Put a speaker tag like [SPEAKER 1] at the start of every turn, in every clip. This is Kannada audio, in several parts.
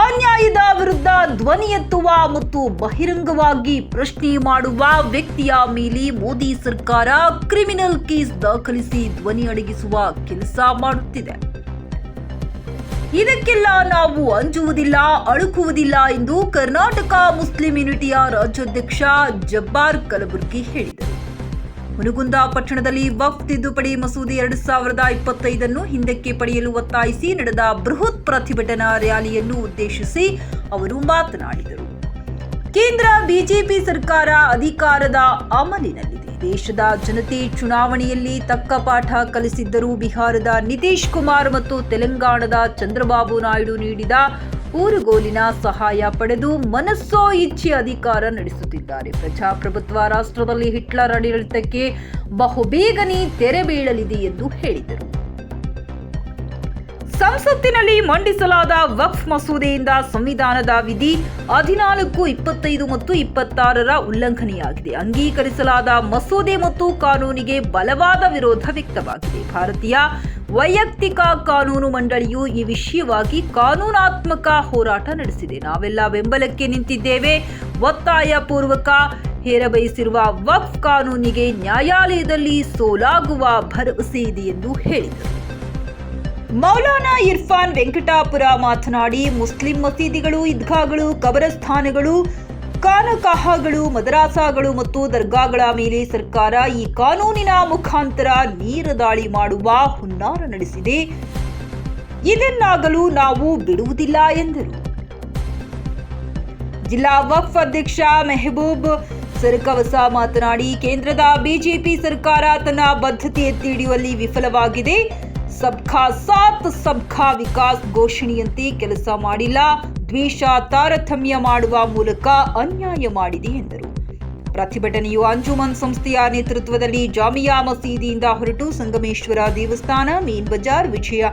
[SPEAKER 1] ಅನ್ಯಾಯದ ವಿರುದ್ಧ ಧ್ವನಿ ಎತ್ತುವ ಮತ್ತು ಬಹಿರಂಗವಾಗಿ ಪ್ರಶ್ನೆ ಮಾಡುವ ವ್ಯಕ್ತಿಯ ಮೇಲೆ ಮೋದಿ ಸರ್ಕಾರ ಕ್ರಿಮಿನಲ್ ಕೇಸ್ ದಾಖಲಿಸಿ ಧ್ವನಿ ಅಡಗಿಸುವ ಕೆಲಸ ಮಾಡುತ್ತಿದೆ. ಇದಕ್ಕೆಲ್ಲ ನಾವು ಅಂಜುವುದಿಲ್ಲ, ಅಳುಕುವುದಿಲ್ಲ ಎಂದು ಕರ್ನಾಟಕ ಮುಸ್ಲಿಂ ಯುನಿಟಿಯ ರಾಜ್ಯಾಧ್ಯಕ್ಷ ಜಬ್ಬಾರ್ ಕಲಬುರ್ಗಿ ಹೇಳಿದರು. ಮುನಗುಂದ ಪಟ್ಟಣದಲ್ಲಿ ವಕ್ ತಿದ್ದುಪಡಿ ಮಸೂದೆ ಎರಡು ಸಾವಿರದ ಇಪ್ಪತ್ತೈದನ್ನು ಹಿಂದಕ್ಕೆ ಪಡೆಯಲು ಒತ್ತಾಯಿಸಿ ನಡೆದ ಬೃಹತ್ ಪ್ರತಿಭಟನಾ ರ್ಯಾಲಿಯನ್ನು ಉದ್ದೇಶಿಸಿ ಅವರು ಮಾತನಾಡಿದರು. ಕೇಂದ್ರ ಬಿಜೆಪಿ ಸರ್ಕಾರ ಅಧಿಕಾರದ ಅಮಲಿನಲ್ಲಿದೆ. ದೇಶದ ಜನತೆ ಚುನಾವಣೆಯಲ್ಲಿ ತಕ್ಕ ಪಾಠ ಕಲಿಸಿದ್ದರೂ ಬಿಹಾರದ ನಿತೀಶ್ ಕುಮಾರ್ ಮತ್ತು ತೆಲಂಗಾಣದ ಚಂದ್ರಬಾಬು ನಾಯ್ಡು ನೀಡಿದ ಊರುಗೋಲಿನ ಸಹಾಯ ಪಡೆದು ಮನಸ್ಸೋ ಇಚ್ಛೆ ಅಧಿಕಾರ ನಡೆಸುತ್ತಿದ್ದಾರೆ. ಪ್ರಜಾಪ್ರಭುತ್ವ ರಾಷ್ಟ್ರದಲ್ಲಿ ಹಿಟ್ಲರ್ ಆಡಳಿತಕ್ಕೆ ಬಹುಬೇಗನೆ ತೆರೆ ಬೀಳಲಿದೆ ಎಂದು ಹೇಳಿದರು. ಸಂಸತ್ತಿನಲ್ಲಿ ಮಂಡಿಸಲಾದ ವಕ್ಫ್ ಮಸೂದೆಯಿಂದ ಸಂವಿಧಾನದ ವಿಧಿ ಹದಿನಾಲ್ಕು, ಇಪ್ಪತ್ತೈದು ಮತ್ತು ಇಪ್ಪತ್ತಾರರ ಉಲ್ಲಂಘನೆಯಾಗಿದೆ. ಅಂಗೀಕರಿಸಲಾದ ಮಸೂದೆ ಮತ್ತು ಕಾನೂನಿಗೆ ಬಲವಾದ ವಿರೋಧ ವ್ಯಕ್ತವಾಗಿದೆ. ಭಾರತೀಯ ವೈಯಕ್ತಿಕ ಕಾನೂನು ಮಂಡಳಿಯು ಈ ವಿಷಯವಾಗಿ ಕಾನೂನಾತ್ಮಕ ಹೋರಾಟ ನಡೆಸಿದೆ. ನಾವೆಲ್ಲ ಬೆಂಬಲಕ್ಕೆ ನಿಂತಿದ್ದೇವೆ. ಒತ್ತಾಯ ಪೂರ್ವಕ ಹೇರಬಯಸಿರುವ ವಕ್ಫ್ ಕಾನೂನಿಗೆ ನ್ಯಾಯಾಲಯದಲ್ಲಿ ಸೋಲಾಗುವ ಭರವಸೆ ಇದೆ ಎಂದು ಹೇಳಿದರು. ಮೌಲಾನಾ ಇರ್ಫಾನ್ ವೆಂಕಟಾಪುರ ಮಾತನಾಡಿ, ಮುಸ್ಲಿಂ ಮಸೀದಿಗಳು ಇದ್ಗಾಗಳು ಕಬರಸ್ಥಾನಗಳು ಕಾನಕಹಗಳು ಮದರಾಸಾಗಳು ಮತ್ತು ದರ್ಗಾಗಳ ಮೇಲೆ ಸರ್ಕಾರ ಈ ಕಾನೂನಿನ ಮುಖಾಂತರ ನೇರ ದಾಳಿ ಮಾಡುವ ಹುನ್ನಾರ ನಡೆಸಿದೆ. ಇದನ್ನಾಗಲು ನಾವು ಬಿಡುವುದಿಲ್ಲ ಎಂದರು. ಜಿಲ್ಲಾ ವಕ್ಫ್ ಅಧ್ಯಕ್ಷ ಮೆಹಬೂಬ್ ಸರ್ಕವಸ ಮಾತನಾಡಿ, ಕೇಂದ್ರದ ಬಿಜೆಪಿ ಸರ್ಕಾರ ತನ್ನ ಬದ್ಧತೆ ಎತ್ತಿ ಹಿಡಿಯುವಲ್ಲಿ ವಿಫಲವಾಗಿದೆ. ಸಬ್ಕಾ ಸಾತ್ ಸಬ್ಕಾ ವಿಕಾಸ್ ಘೋಷಣೆಯಂತೆ ಕೆಲಸ ಮಾಡಿಲ್ಲ. ದ್ವೇಷ ತಾರತಮ್ಯ ಮಾಡುವ ಮೂಲಕ ಅನ್ಯಾಯ ಮಾಡಿದೆ ಎಂದರು. ಪ್ರತಿಭಟನೆಯು ಅಂಜುಮನ್ ಸಂಸ್ಥೆಯ ನೇತೃತ್ವದಲ್ಲಿ ಜಾಮಿಯಾ ಮಸೀದಿಯಿಂದ ಹೊರಟು ಸಂಗಮೇಶ್ವರ ದೇವಸ್ಥಾನ, ಮೇನ್ ಬಜಾರ್, ವಿಜಯ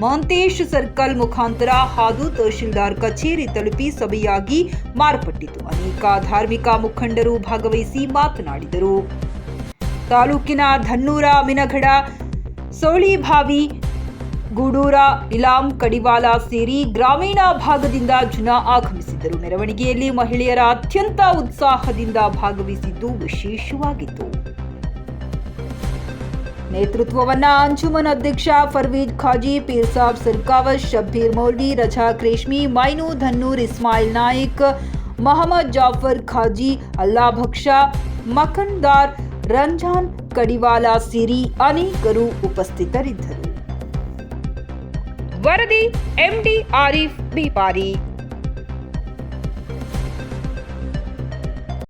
[SPEAKER 1] ಮಹಂತೇಶ್ ಸರ್ಕಲ್ ಮುಖಾಂತರ ಹಾದು ತಹಶೀಲ್ದಾರ್ ಕಚೇರಿ ತಲುಪಿ ಸಭೆಯಾಗಿ ಮಾರ್ಪಟ್ಟಿತು. ಅನೇಕ ಧಾರ್ಮಿಕ ಮುಖಂಡರು ಭಾಗವಹಿಸಿ ಮಾತನಾಡಿದರು. ತಾಲೂಕಿನ ಧನ್ನೂರ ಮಿನಗಡ ಸೋಳಿಭಾವಿ ಗೂಡೂರ ಇಲಾಂ ಕಡಿವಾಲ ಸೇರಿ ಗ್ರಾಮೀಣ ಭಾಗದಿಂದ ಜನ ಆಗಮಿಸಿದ್ದರು ಮೆರವಣಿಗೆಯಲ್ಲಿ ಮಹಿಳೆಯರ ಅತ್ಯಂತ ಉತ್ಸಾಹದಿಂದ ಭಾಗವಹಿಸಿದ್ದು ವಿಶೇಷವಾಗಿತ್ತು ನೇತೃತ್ವವನ್ನ ಅಂಜುಮನ್ ಅಧ್ಯಕ್ಷ ಫರ್ವೀದ್ ಖಾಜಿ ಪೀರ್ ಸಾಬ್ ಸರ್ಕಾವತ್ ಶಬ್ಬೀರ್ ಮೌಲ್ವಿ ರಜಾಕ್ ರೇಷ್ಮಿ ಮೈನು ಧನ್ನೂರ್ ಇಸ್ಮಾಯಿಲ್ ನಾಯಿಕ್ ಮೊಹಮ್ಮದ್ ಜಾಫರ್ ಖಾಜಿ ಅಲ್ಲಾ ಭಕ್ಷ ಮಖನ್ದಾರ್ ರಂಜಾನ್ ಕಡಿವಾಲ ಸೇರಿ ಅನೇಕರು ಉಪಸ್ಥಿತರಿದ್ದರು ವರದಿ ಎಂಡಿ ಆರಿಫ್ ಬಿಪಾರಿ